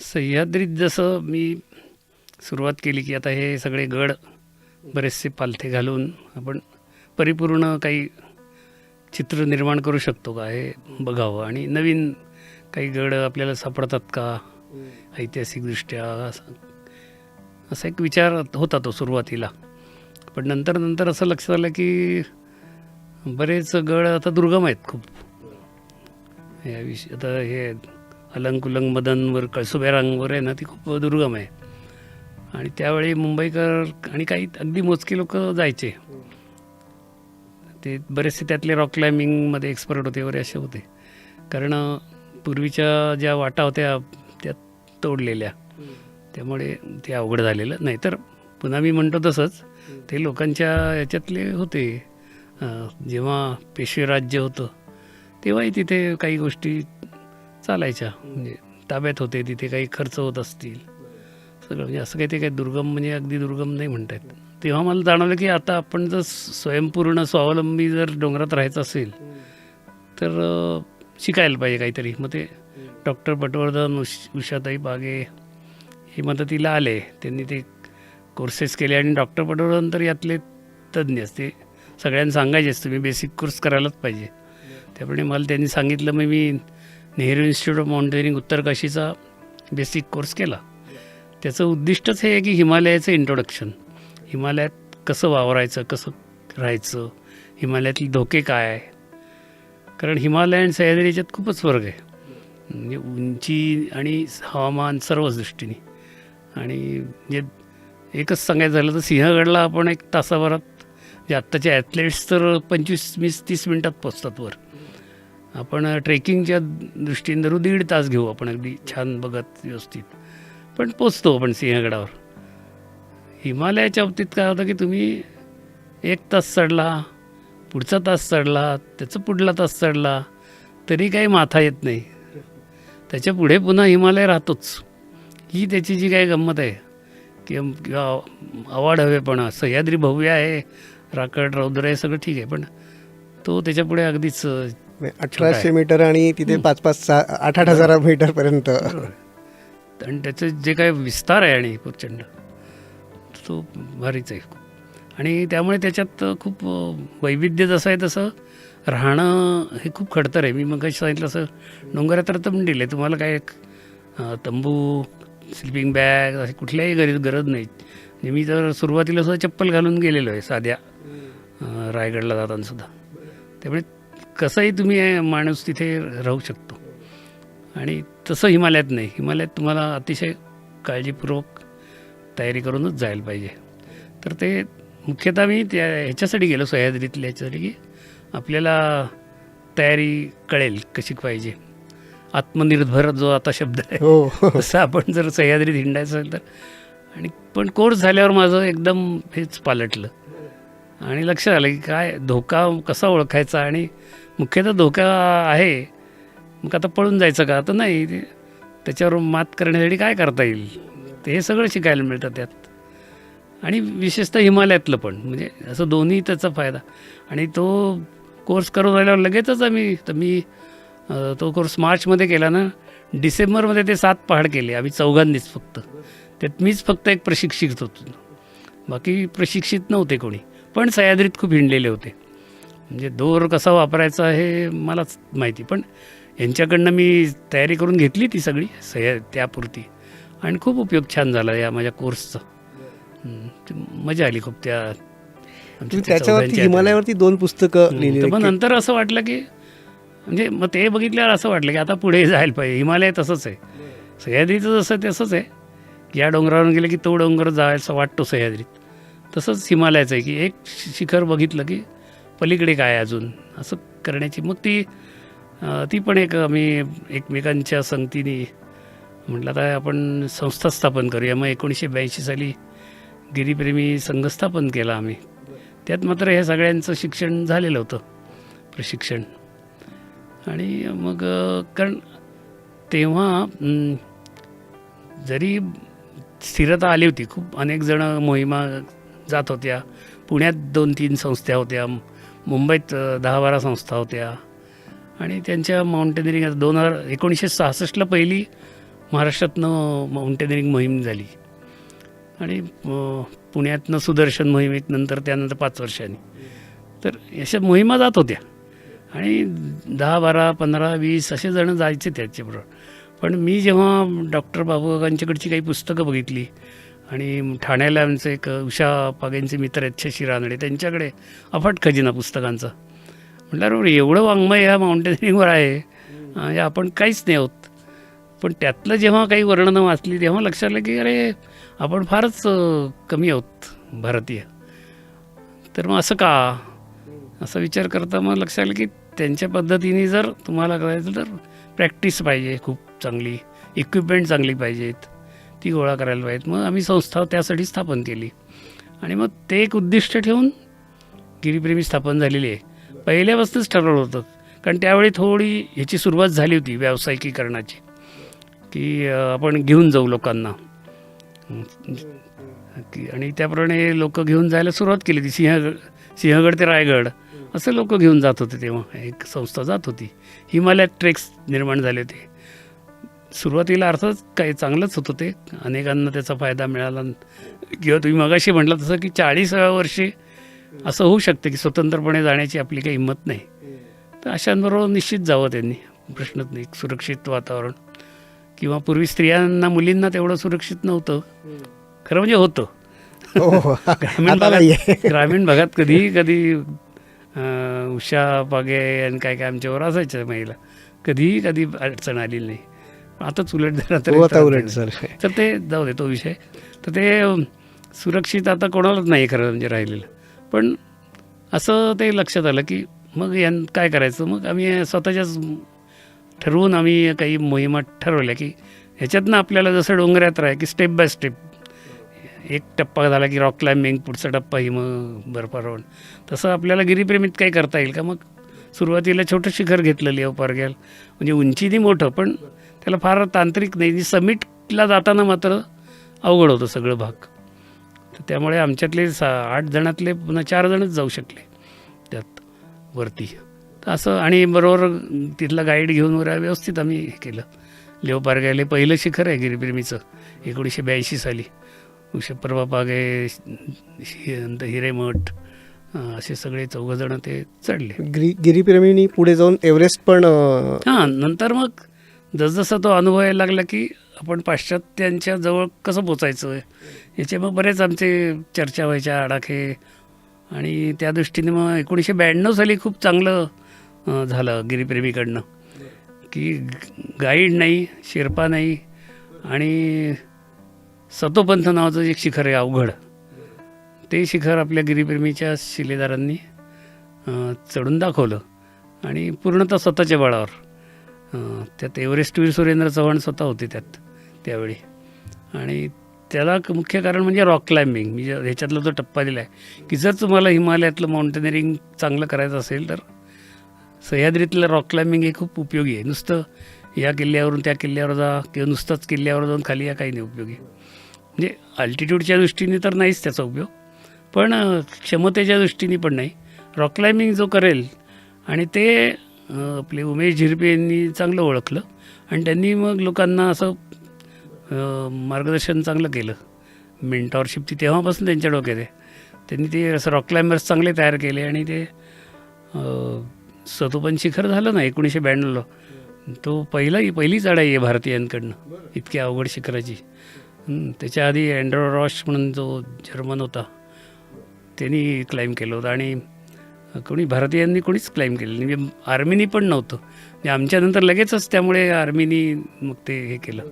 सह्याद्रीत जसं मी सुरुवात केली की आता हे सगळे गड बरेचसे पालथे घालून आपण परिपूर्ण काही चित्र निर्माण करू शकतो का हे बघावं. आणि नवीन काही गड आपल्याला सापडतात का? ऐतिहासिकदृष्ट्या असं असा एक विचार होता तो सुरुवातीला. पण नंतर नंतर असं लक्षात आलं की बरेच गड आता दुर्गम आहेत खूप. या विष आता हे अलंकुलंग मदनवर कळसुबेरांगवर आहे ना ती खूप दुर्गम आहे. आणि त्यावेळी मुंबईकर आणि काही अगदी मोजके लोक जायचे. ते बरेचसे त्यातले रॉक क्लाइम्बिंगमध्ये एक्सपर्ट होते वगैरे असे होते. कारण पूर्वीच्या ज्या वाटा होत्या त्या तोडलेल्या. त्यामुळे ते अवघड झालेलं. नाही तर पुन्हा मी म्हणतो तसंच ते लोकांच्या याच्यातले होते. जेव्हा पेशवे राज्य होतं तेव्हाही तिथे काही गोष्टी चालायच्या. म्हणजे ताब्यात होते तिथे काही खर्च होत असतील. सगळं म्हणजे असं काही ते काही दुर्गम म्हणजे अगदी दुर्गम नाही म्हणतात तेव्हा मला जाणवलं की आता आपण जर स्वयंपूर्ण स्वावलंबी जर डोंगरात राहायचं असेल तर शिकायला पाहिजे काहीतरी. मग ते डॉक्टर पटवर्धन उष उषाताई बागे हे मदतीला आले. त्यांनी ते कोर्सेस केले आणि डॉक्टर पटवर्धन तर यातले तज्ज्ञच ते सगळ्यांना सांगायचेच तुम्ही बेसिक कोर्स करायलाच पाहिजे. त्याप्रमाणे मला त्यांनी सांगितलं मग मी नेहरू इन्स्टिट्यूट ऑफ माउंटेनिंग उत्तरकाशीचा बेसिक कोर्स केला. त्याचं उद्दिष्टच हे आहे की हिमालयाचं इंट्रोडक्शन हिमालयात कसं वावरायचं कसं राहायचं हिमालयातले धोके काय आहे? कारण हिमालय आणि सह्याद्री याच्यात खूपच फरक आहे. म्हणजे उंची आणि हवामान सर्वच दृष्टीने आणि म्हणजे एकच सांगायचं झालं तर सिंहगडला आपण एक तासाभरात जे आत्ताचे ॲथलेट्स तर पंचवीस वीस तीस मिनटात पोचतात वर. आपण ट्रेकिंगच्या दृष्टीने धरू दीड तास घेऊ आपण अगदी छान बघत व्यवस्थित. पण पोचतो आपण सिंहगडावर. हिमालयाच्या बाबतीत काय होतं की तुम्ही एक तास चढला पुढचा तास चढला त्याचा पुढला तास चढला तरी काही माथा येत नाही. त्याच्या पुढे पुन्हा हिमालय राहतोच. ही त्याची जी काही गंमत आहे किंवा किंवा आवाड हवेपणा सह्याद्री भव्य आहे राकड रौद्र आहे सगळं ठीक आहे पण तो त्याच्यापुढे अगदीच अठराशे मीटर आणि तिथे पाच पाच सहा आठ आठ हजार मीटर पर्यंत. आणि त्याचं जे काय विस्तार आहे आणि प्रचंड तो भारीच आहे. खूप आणि त्यामुळे त्याच्यात खूप वैविध्य जसं आहे तसं राहणं हे खूप खडतर आहे. मी मग सांगितलं असं डोंगरात तर पण दिले तुम्हाला काय एक तंबू स्लिपिंग बॅग असे कुठल्याही गरज गरज नाही. म्हणजे मी तर सुरुवातीला सुद्धा चप्पल घालून गेलेलो आहे साध्या रायगडला जाताना सुद्धा. त्यामुळे कसंही तुम्ही माणूस तिथे राहू शकतो. आणि तसं हिमालयात नाही. हिमालयात तुम्हाला अतिशय काळजीपूर्वक तयारी करूनच जायला पाहिजे. तर ते मुख्यतः मी त्या ह्याच्यासाठी गेलो सह्याद्रीतल्या ह्याच्यासाठी की आपल्याला तयारी कळेल कशी पाहिजे. आत्मनिर्भर जो आता शब्द आहे हो. तसं आपण जर सह्याद्रीत हिंडायचं असेल तर. आणि पण कोर्स झाल्यावर माझं एकदम हेच पालटलं. आणि लक्षात आलं की काय धोका कसा ओळखायचा? आणि मुख्यतः धोका आहे. मग आता पळून जायचं का? तर नाही. त्याच्यावर मात करण्यासाठी काय करता येईल? ते हे सगळं शिकायला मिळतं त्यात. आणि विशेषतः हिमालयातलं पण. म्हणजे असं दोन्ही त्याचा फायदा. आणि तो कोर्स करून राहिल्यावर लगेचच आम्ही तर मी तो कोर्स मार्चमध्ये केला ना. डिसेंबरमध्ये ते सात पहाड केले. आम्ही चौघांनीच फक्त. त्यात मीच फक्त एक प्रशिक्षित होतो. बाकी प्रशिक्षित नव्हते कोणी. पण सह्याद्रीत खूप हिंडलेले होते. म्हणजे दोर कसा वापरायचा हे मलाच माहिती पण यांच्याकडनं मी तयारी करून घेतली ती सगळी सह्या त्यापुरती. आणि खूप उपयोग छान झाला या माझ्या कोर्सचा. मजा आली खूप त्या त्याच्यावरती हिमालयावरती दोन पुस्तकं लिहिली मग नंतर असं वाटलं की म्हणजे मग ते बघितल्यावर असं वाटलं की आता पुढे जायला पाहिजे. हिमालय तसंच आहे. सह्याद्रीचं जसं तसंच आहे. की या डोंगरावर गेलं की तो डोंगर जायचा वाटतो सह्याद्रीत. तसंच हिमालयाचं आहे की एक शि- शिखर बघितलं की पलीकडे काय आहे अजून? असं करण्याची मग ती ती पण एक आम्ही एकमेकांच्या संगतीने म्हटलं आता आपण संस्था स्थापन करूया. मग एकोणीसशे ब्याऐंशी साली गिरीप्रेमी संघ स्थापन केला आम्ही. त्यात मात्र ह्या सगळ्यांचं शिक्षण झालेलं होतं प्रशिक्षण. आणि मग कारण तेव्हा जरी स्थिरता आली होती खूप अनेक जण मोहिमा जात होत्या. पुण्यात दोन तीन संस्था होत्या. मुंबईत दहा बारा संस्था होत्या. आणि त्यांच्या माउंटेनिअरिंग दोन हजार एकोणीसशे सहासष्टला पहिली महाराष्ट्रातनं माउंटेनिअरिंग मोहीम झाली. आणि पुण्यातनं सुदर्शन मोहिमेत नंतर त्यानंतर पाच वर्षांनी. तर अशा मोहिमा जात होत्या. आणि दहा बारा पंधरा वीस असे जण जायचे त्याच्याबरोबर. पण मी जेव्हा डॉक्टर बाबूकांच्याकडची काही पुस्तकं बघितली आणि ठाण्याला आमचं एक उषा पागेंचे मित्र आहेत शशी रानडे त्यांच्याकडे अफाट खजिना पुस्तकांचा. म्हटलं एवढं वाङ्मय ह्या माउंटेनिंगवर आहे. आपण काहीच नाही आहोत. पण त्यातलं जेव्हा काही वर्णनं वाचली तेव्हा लक्षात आलं की अरे आपण फारच कमी आहोत भारतीय. तर मग असं का? असा विचार करता मग लक्षात आलं की त्यांच्या पद्धतीने जर तुम्हाला करायचं तर प्रॅक्टिस पाहिजे खूप चांगली. इक्विपमेंट चांगली पाहिजेत. ती गोळा करायला पाहिजेत. मग आम्ही संस्था त्यासाठी स्थापन केली. आणि मग ते एक उद्दिष्ट ठेवून गिरीप्रेमी स्थापन झालेली आहे. पहिल्यापासूनच ठरवलं होतं. कारण त्यावेळी थोडी ह्याची सुरुवात झाली होती व्यावसायिकीकरणाची. की आपण घेऊन जाऊ लोकांना. की आणि त्याप्रमाणे लोक घेऊन जायला सुरुवात केली होती. सिंहगड सिंहगड ते रायगड. असं लोक घेऊन जात होते तेव्हा. एक संस्था जात होती. हिमालयात ट्रेक्स निर्माण झाले होते. सुरुवातीला अर्थात काही चांगलंच होतं ते. अनेकांना त्याचा फायदा मिळाला. किंवा तुम्ही मगाशी म्हटलं तसं की चाळीसाव्या वर्षी असं होऊ शकतं की स्वतंत्रपणे जाण्याची आपली काही हिंमत नाही. तर अशांबरोबर निश्चित जावं त्यांनी. प्रश्नच नाही. सुरक्षित वातावरण. किंवा पूर्वी स्त्रियांना मुलींना तेवढं सुरक्षित नव्हतं. खरं म्हणजे होतं. हो. ग्रामीण. भागात ग्रामीण भागात कधीही कधी उषा पागे आणि काय काय आमच्यावर असायच्या महिला. कधीही कधी अडचण आलेली नाही. पण आता उलट जरा तरी हो उलट झाला. सर तर ते जाऊ दे तो विषय. तर ते सुरक्षित आता कोणालाच नाही खरं म्हणजे राहिलेलं. पण असं ते लक्षात आलं की मग यां काय करायचं? मग आम्ही स्वतःच्याच ठरवून आम्ही काही मोहिमा ठरवल्या की ह्याच्यातनं आपल्याला जसं डोंगरात राहा की स्टेप बाय स्टेप एक टप्पा झाला की रॉक क्लाइम्बिंग पुढचा टप्पा हिम बर्फारोहण. तसं आपल्याला गिरीप्रेमीत काही करता येईल का? मग सुरुवातीला छोटं शिखर घेतलं लिओ पारगेल म्हणजे उंचीनी मोठं पण त्याला फार तांत्रिक नाही. समिटला जाताना मात्र अवघड होतं सगळं भाग. तर त्यामुळे आमच्यातले सा आठ जणातले पुन्हा चार जणच जाऊ शकले त्यात वरती. तर असं आणि बरोबर तिथला गाईड घेऊन वगैरे व्यवस्थित आम्ही हे केलं. पारगायले पहिलं शिखर आहे गिरीप्रेमीचं एकोणीसशे ब्याऐंशी साली. उषप्रभा पागे हिरेमठ असे सगळे चौघजणं ते चढले. गिरी गिरीप्रेमींनी पुढे जाऊन एव्हरेस्ट पण हां नंतर मग जसजसा तो अनुभव यायला लागला की आपण पाश्चात्यांच्या जवळ कसं पोचायचं? याचे मग बरेच आमचे चर्चा व्हायच्या आडाखे. आणि त्या दृष्टीने मग एकोणीसशे ब्याण्णव साली खूप चांगलं झालं गिरीप्रेमीकडनं. की गाईड नाही शेर्पा नाही आणि सतोपंथ नावाचं एक शिखर आहे अवघड ते शिखर आपल्या गिरीप्रेमीच्या शिलेदारांनी चढून दाखवलं आणि पूर्णतः स्वतःच्या बळावर. त्यात एव्हरेस्टवीर सुरेंद्र चव्हाण स्वतः होते त्यात त्यावेळी. आणि त्याला मुख्य कारण म्हणजे रॉक क्लाइम्बिंग मी ह्याच्यातला जो टप्पा दिला आहे की जर तुम्हाला हिमालयातलं माउंटेनिअरिंग चांगलं करायचं असेल तर सह्याद्रीतलं रॉक क्लाइम्बिंग हे खूप उपयोगी आहे. नुसतं या किल्ल्यावरून त्या किल्ल्यावर जा किंवा नुसतंच किल्ल्यावर जाऊन खाली या काही नाही उपयोगी. म्हणजे अल्टिट्यूडच्या दृष्टीने तर नाहीच त्याचा उपयोग पण क्षमतेच्या दृष्टीने पण नाही. रॉक क्लाइम्बिंग जो करेल आणि ते आपले उमेश झिरपे यांनी चांगलं ओळखलं. आणि त्यांनी मग लोकांना असं मार्गदर्शन चांगलं केलं. मेंटॉरशिप ती तेव्हापासून त्यांच्या डोक्यात आहे. त्यांनी ते असं रॉक क्लाइंबर्स चांगले तयार केले आणि ते सतोपन शिखर झालं ना एकोणीसशे ब्याण्णवला. तो पहिला पहिली चढाई आहे भारतीयांकडनं. इतक्या अवघड शिखराची. त्याच्या आधी अँड्रो रॉश म्हणून जो जर्मन होता त्यांनी क्लाइम केलं होतं. आणि कोणी भारतीयांनी कोणीच क्लाइम केलं नाही. म्हणजे आर्मीनी पण नव्हतं. म्हणजे आमच्यानंतर लगेचच त्यामुळे आर्मीनी मग ते हे केलं.